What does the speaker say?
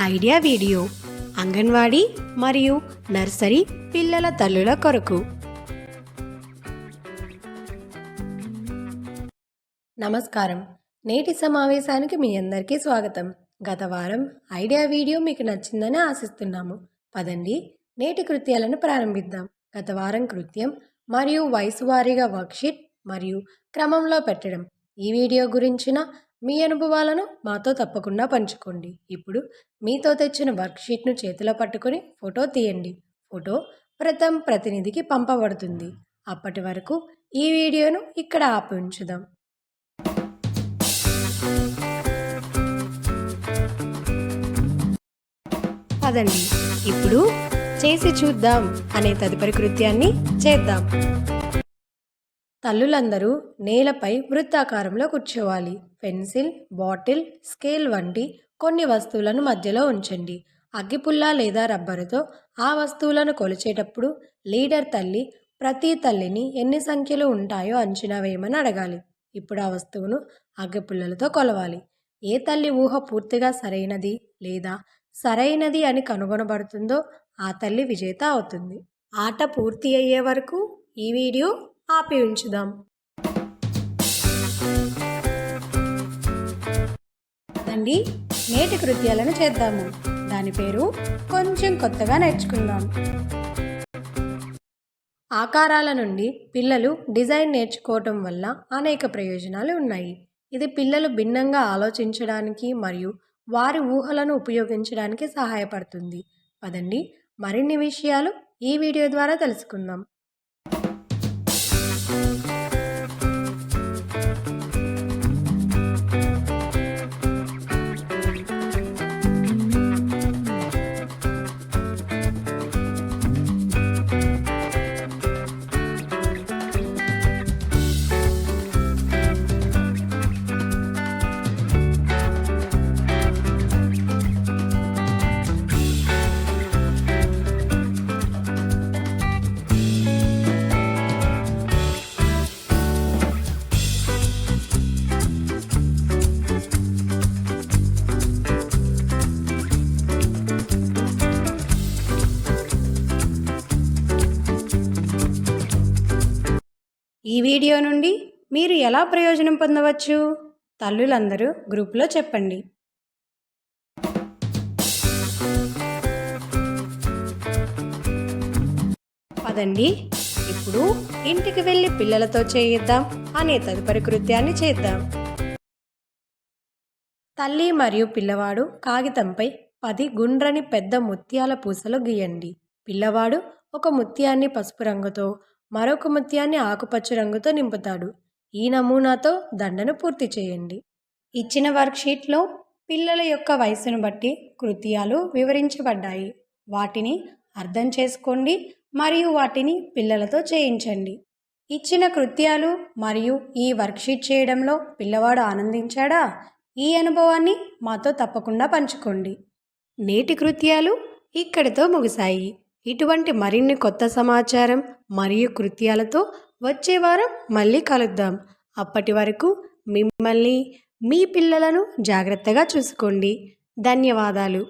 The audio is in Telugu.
ఐడియా వీడియో అంగన్వాడీ మరియు నర్సరీ పిల్లల తల్లుల కొరకు. నమస్కారం. నేటి సమావేశానికి మీ అందరికీ స్వాగతం. గత వారం ఐడియా వీడియో మీకు నచ్చిందని ఆశిస్తున్నాము. పదండి నేటి కృత్యాలను ప్రారంభిద్దాం. గత వారం కృత్యం మరియు వయసు వారీగా వర్క్షీట్ మరియు క్రమంలో పెట్టడం. ఈ వీడియో గురించిన మీ అనుభవాలను మాతో తప్పకుండా పంచుకోండి. ఇప్పుడు మీతో తెచ్చిన వర్క్షీట్ను చేతిలో పట్టుకొని ఫోటో తీయండి. ఫోటో ప్రథమ్ ప్రతినిధికి పంపబడుతుంది. అప్పటి వరకు ఈ వీడియోను ఇక్కడ ఆపి ఉంచుదాం. పదండి. ఇప్పుడు చేసి చూద్దాం అనే తదుపరి కృత్యాన్ని చేద్దాం. తల్లులందరూ నేలపై వృత్తాకారంలో కూర్చోవాలి. పెన్సిల్ బాటిల్ స్కేల్ వంటి కొన్ని వస్తువులను మధ్యలో ఉంచండి. అగ్గిపుల్ల లేదా రబ్బరుతో ఆ వస్తువులను కొలిచేటప్పుడు లీడర్ తల్లి ప్రతి తల్లిని ఎన్ని సంఖ్యలు ఉంటాయో అంచనా వేయమని అడగాలి. ఇప్పుడు ఆ వస్తువును అగ్గిపుల్లలతో కొలవాలి. ఏ తల్లి ఊహ పూర్తిగా సరైనది లేదా సరైనది అని కనుగొనబడుతుందో ఆ తల్లి విజేత అవుతుంది. ఆట పూర్తి అయ్యే వరకు ఈ వీడియో ఆపి ఉంచుదాం. అండి నేటి కృత్యాలను చేద్దాము. దాని పేరు కొంచెం కొత్తగా నేర్చుకుందాం. ఆకారాల నుండి పిల్లలు డిజైన్ నేర్చుకోవటం వల్ల అనేక ప్రయోజనాలు ఉన్నాయి. ఇది పిల్లలు భిన్నంగా ఆలోచించడానికి మరియు వారి ఊహలను ఉపయోగించడానికి సహాయపడుతుంది. పదండి మరిన్ని విషయాలు ఈ వీడియో ద్వారా తెలుసుకుందాం. ఈ వీడియో నుండి మీరు ఎలా ప్రయోజనం పొందవచ్చు? తల్లులందరూ గ్రూప్లో చెప్పండి. పదండి. ఇప్పుడు ఇంటికి వెళ్ళి పిల్లలతో చేయిద్దాం అనే తదుపరి కృత్యాన్ని చేద్దాం. తల్లి మరియు పిల్లవాడు కాగితంపై పది గుండ్రని పెద్ద ముత్యాల పూసలు గీయండి. పిల్లవాడు ఒక ముత్యాన్ని పసుపు రంగుతో మరొక ముత్యాన్ని ఆకుపచ్చ రంగుతో నింపుతాడు. ఈ నమూనాతో దండను పూర్తి చేయండి. ఇచ్చిన వర్క్షీట్లో పిల్లల యొక్క వయసును బట్టి కృత్యాలు వివరించబడ్డాయి. వాటిని అర్థం చేసుకోండి మరియు వాటిని పిల్లలతో చేయించండి. ఇచ్చిన కృత్యాలు మరియు ఈ వర్క్షీట్ చేయడంలో పిల్లవాడు ఆనందించాడా? ఈ అనుభవాన్ని మాతో తప్పకుండా పంచుకోండి. నేటి కృత్యాలు ఇక్కడితో ముగిశాయి. ఇటువంటి మరిన్ని కొత్త సమాచారం మరియు కృత్యాలతో వచ్చే వారం మళ్ళీ కలుద్దాం. అప్పటి వరకు మిమ్మల్ని మీ పిల్లలను జాగ్రత్తగా చూసుకోండి. ధన్యవాదాలు.